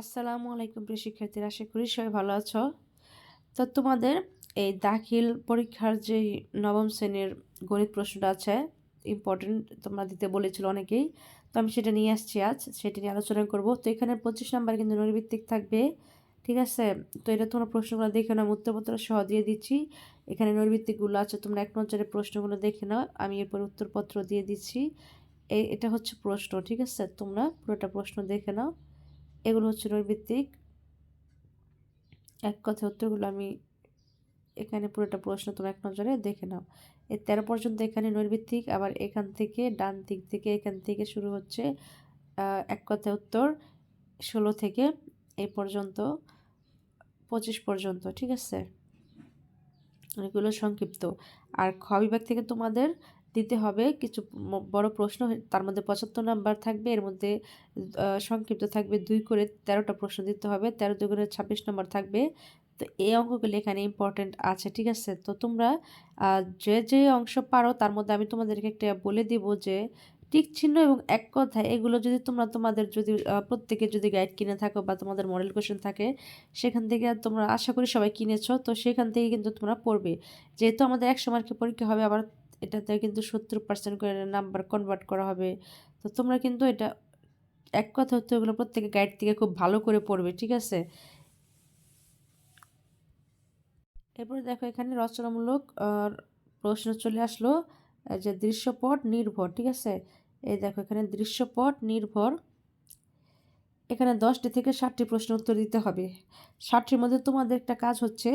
আসসালামু আলাইকুম প্রিয় শিক্ষার্থীরা, আশা করি সবাই ভালো আছো। তো তোমাদের এই দাখিল পরীক্ষার যে নবম শ্রেণির গণিত প্রশ্নটা আছে ইম্পর্টেন্ট তোমরা দিতে বলেছিল অনেকেই, তো আমি সেটা নিয়ে আসছি আজ, সেটা নিয়ে আলোচনা করব। তো এখানে পঁচিশ নাম্বার কিন্তু নৈর্ভিত্তিক থাকবে, ঠিক আছে? তো এটা তোমরা প্রশ্নগুলো দেখে নাও উত্তরপত্র সহ দিয়ে দিচ্ছি। এখানে নৈর্ভিত্তিকগুলো আছে, তোমরা এক নজরে প্রশ্নগুলো দেখে নাও, আমি এরপর উত্তরপত্র দিয়ে দিচ্ছি। এটা হচ্ছে প্রশ্ন, ঠিক আছে? তোমরা পুরোটা প্রশ্ন দেখে নাও। এগুলো হচ্ছে নৈর্ভিত্তিক এক কথা উত্তরগুলো আমি এখানে পুরোটা প্রশ্ন তোমরা এক নজরে দেখে নাও। এই তেরো পর্যন্ত এখানে নৈর্ভিত্তিক আবার এখান থেকে ডান দিক থেকে, এখান থেকে শুরু হচ্ছে এক কথা উত্তর ষোলো থেকে এই পর্যন্ত, পঁচিশ পর্যন্ত, ঠিক আছে? এগুলো সংক্ষিপ্ত। আর খ বিভাগ থেকে তোমাদের দিতে হবে। কিছু বড় প্রশ্ন তার মধ্যে পঁচাত্তর নাম্বার থাকবে, এর মধ্যে সংক্ষিপ্ত থাকবে দুই করে তেরোটা প্রশ্ন দিতে হবে, তেরো দুই করে ছাব্বিশ নম্বর থাকবে। তো এই অঙ্কগুলি এখানে ইম্পর্টেন্ট আছে, ঠিক আছে? তো তোমরা যে যে অংশ পারো, তার মধ্যে আমি তোমাদেরকে একটা বলে দিব যে, টিক চিহ্ন এবং এক কথায় এগুলো যদি তোমরা তোমাদের যদি প্রত্যেকে যদি গাইড কিনে থাকো বা তোমাদের মডেল কোশ্চেন থাকে, সেখান থেকে তোমরা আশা করি সবাই কিনেছো। তো সেখান থেকে কিন্তু তোমরা পড়বে। যেহেতু আমাদের একশো মার্কের পরীক্ষা হবে, আবার এটাতে কিন্তু সত্তর পার্সেন্ট করে নাম্বার কনভার্ট করা হবে। তো তোমরা কিন্তু এটা, এক কথা হচ্ছে ওগুলো প্রত্যেকে গাইড থেকে খুব ভালো করে পড়বে, ঠিক আছে? এরপরে দেখো এখানে রচনামূলক প্রশ্ন চলে আসলো যে দৃশ্যপট নির্ভর, ঠিক আছে? এই দেখো এখানে দৃশ্যপট নির্ভর। এখানে দশটি থেকে ষাটটি প্রশ্ন উত্তর দিতে হবে। ষাটটির মধ্যে তোমাদের একটা কাজ হচ্ছে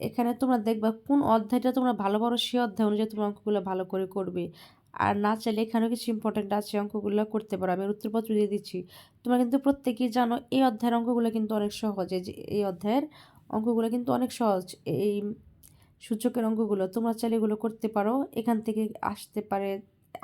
এখানে তোমরা দেখবা কোন অধ্যায়টা তোমরা ভালো পারো, সে অধ্যায় অনুযায়ী তোমরা অঙ্কগুলো ভালো করে করবে। আর না চাইলে এখানেও কিছু ইম্পর্টেন্ট আছে, অঙ্কগুলো করতে পারো। আমি উত্তরপত্র দিয়ে দিচ্ছি। তোমরা কিন্তু প্রত্যেকেই জানো, এই অধ্যায়ের অঙ্কগুলো কিন্তু অনেক সহজ। যে, এই অধ্যায়ের অঙ্কগুলো কিন্তু অনেক সহজ। এই সূচকের অঙ্কগুলো তোমরা চাইলে এগুলো করতে পারো। এখান থেকে আসতে পারে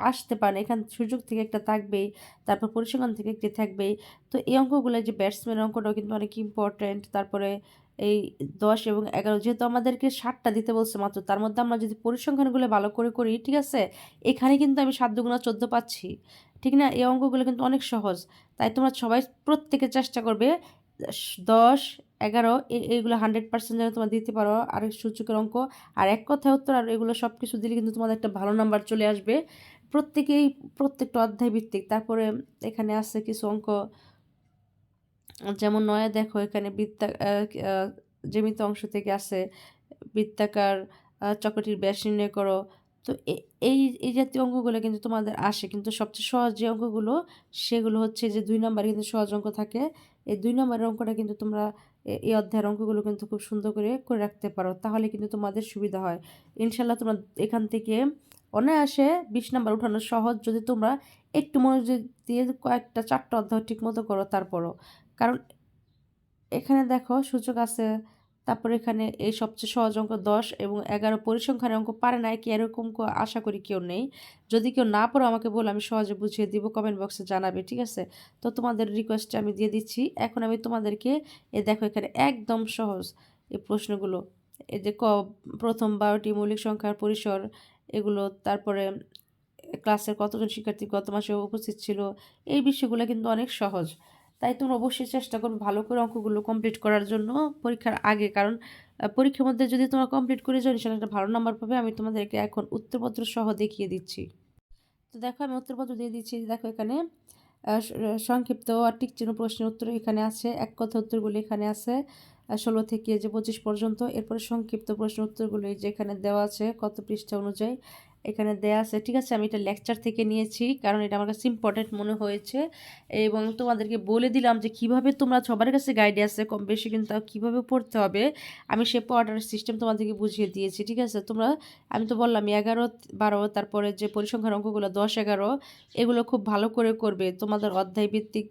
আসতে পারে এখান সুযোগ থেকে একটা থাকবেই, তারপর পরিসংখ্যান থেকে একটি থাকবেই। তো এই অঙ্কগুলো যে ব্যাটসম্যান অঙ্কটাও কিন্তু অনেক ইম্পর্ট্যান্ট তারপরে এই দশ এবং এগারো, যেহেতু আমাদেরকে ষাটটা দিতে বলছে মাত্র, তার মধ্যে আমরা যদি পরিসংখ্যানগুলো ভালো করে করি, ঠিক আছে? এখানে কিন্তু আমি সাত দুগুণা চোদ্দ পাচ্ছি, ঠিক না? এই অঙ্কগুলো কিন্তু অনেক সহজ। তাই তোমরা সবাই প্রত্যেকে চেষ্টা করবে দশ, এগারো এইগুলো হান্ড্রেড পার্সেন্ট যেন তোমরা দিতে পারো, আর সূচকের অঙ্ক। আর এক কথায় উত্তর, আর এগুলো সব কিছু দিলে কিন্তু তোমাদের একটা ভালো নাম্বার চলে আসবে। প্রত্যেকেই, প্রত্যেকটা অধ্যায় ভিত্তিক। তারপরে এখানে আছে কিছু অঙ্ক। যেমন নয়া দেখো, এখানে বৃত্তা জমিত অংশ থেকে আছে, বৃত্তাকার চক্রটির ব্যাস নির্ণয় করো। তো এই এই জাতীয় অঙ্কগুলো কিন্তু তোমাদের আসে, কিন্তু সবচেয়ে সহজ যে অঙ্কগুলো, সেগুলো হচ্ছে যে দুই নম্বরে কিন্তু সহজ অঙ্ক থাকে। এই দুই নম্বরের অঙ্কটা কিন্তু তোমরা এই অধ্যায়ের অঙ্কগুলো কিন্তু খুব সুন্দর করে করে রাখতে পারো। তাহলে কিন্তু তোমাদের সুবিধা হয়। ইনশাল্লাহ তোমরা এখান থেকে অনায়াসে বিশ নাম্বার উঠানো সহজ যদি তোমরা একটু মনোযোগ দিয়ে কয়েকটা চারটা অধ্যায় ঠিক মতো করো তারপরও। কারণ এখানে দেখো সূচক আছে, তারপর এখানে এই সবচেয়ে সহজ অঙ্ক দশ এবং এগারো পরিসংখ্যানের অঙ্ক পারে না কি এরকম আশা করি কেউ নেই। যদি কেউ না পড়ো আমাকে বলো, আমি সহজে বুঝিয়ে দিব কমেন্ট বক্সে জানাবে, ঠিক আছে? তো তোমাদের রিকোয়েস্টটা আমি দিয়ে দিচ্ছি। এখন আমি তোমাদেরকে এ দেখো এখানে একদম সহজ এই প্রশ্নগুলো। এই যে ক প্রথম বারোটি মৌলিক সংখ্যার পরিসর এগুলো, তারপরে ক্লাসের কতজন শিক্ষার্থী গত মাসে উপস্থিত ছিল, এই বিষয়গুলো কিন্তু অনেক সহজ। তাই তোমরা অবশ্যই চেষ্টা করবে ভালো করে অঙ্কগুলো কমপ্লিট করার জন্য পরীক্ষার আগে। কারণ পরীক্ষার মধ্যে যদি তোমরা কমপ্লিট করে যাও সেটা একটা ভালো নাম্বার পাবে। আমি তোমাদেরকে এখন উত্তরপত্র সহ দেখিয়ে দিচ্ছি। তো দেখো, আমি উত্তরপত্র দিয়ে দিচ্ছি। দেখো এখানে সংক্ষিপ্ত আর চিহ্ন প্রশ্নের উত্তর এখানে আছে। এক কথা উত্তরগুলি এখানে আছে। ষোলো থেকে যে পঁচিশ পর্যন্ত। এরপরে সংক্ষিপ্ত প্রশ্ন উত্তরগুলি যে এখানে দেওয়া আছে কত পৃষ্ঠা অনুযায়ী। এখানে দেয়া আছে। ঠিক আছে, আমি এটা লেকচার থেকে নিয়েছি, কারণ এটা আমার কাছে ইম্পর্টেন্ট মনে হয়েছে। এবং তোমাদেরকে বলে দিলাম যে কীভাবে তোমরা সবার কাছে গাইড আছে, কম বেশি কিন্তু কীভাবে পড়তে হবে, আমি সে পড়ার সিস্টেম তোমাদেরকে বুঝিয়ে দিয়েছি, ঠিক আছে? তোমরা, আমি তো বললাম এগারো, বারো, তারপরে যে পরিসংখ্যান অঙ্কগুলো দশ, এগারো, এগুলো খুব ভালো করে করবে। তোমাদের অধ্যায় ভিত্তিক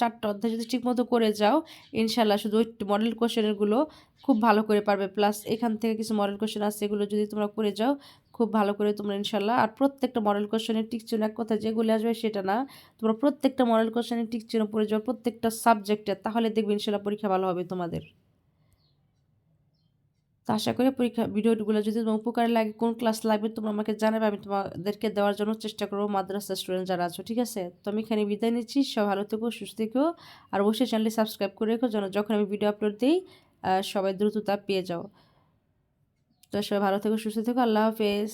চারটা অধ্যায় যদি ঠিকমতো করে যাও ইনশাল্লাহ শুধু ওই মডেল কোশ্চেনগুলো খুব ভালো করে পারবে। প্লাস এখান থেকে কিছু মডেল কোশ্চেন আছে, এগুলো যদি তোমরা করে যাও, খুব ভালো করে তোমরা ইনশাল্লাহ আর প্রত্যেকটা মডেল কোশ্চেনের টিকচিহ্ন এক কথা যেগুলো আসবে সেটা না। তোমরা প্রত্যেকটা মডেল কোশ্চেনের টিকচিহ্ন পড়ে যাও প্রত্যেকটা সাবজেক্টের তাহলে দেখবে ইনশাল্লাহ পরীক্ষা ভালো হবে তোমাদের। তো আশা করি পরীক্ষা ভিডিওগুলো যদি তোমার উপকারে লাগে, কোন ক্লাস লাগবে তোমরা আমাকে জানাবে, আমি তোমাদেরকে দেওয়ার জন্য চেষ্টা করব, মাদ্রাসা স্টুডেন্ট যারা আছো, ঠিক আছে? তো আমি এখানে বিদায় নিচ্ছি সব ভালো থেকো, সুস্থ থেকো, আর অবশ্যই চ্যানেলটি সাবস্ক্রাইব করে রেখো, যেন যখন আমি ভিডিও আপলোড দিই সবাই দ্রুত তা পেয়ে যাও। তো সবাই ভালো থেকো, সুস্থ থেকো, আল্লাহ হাফেজ।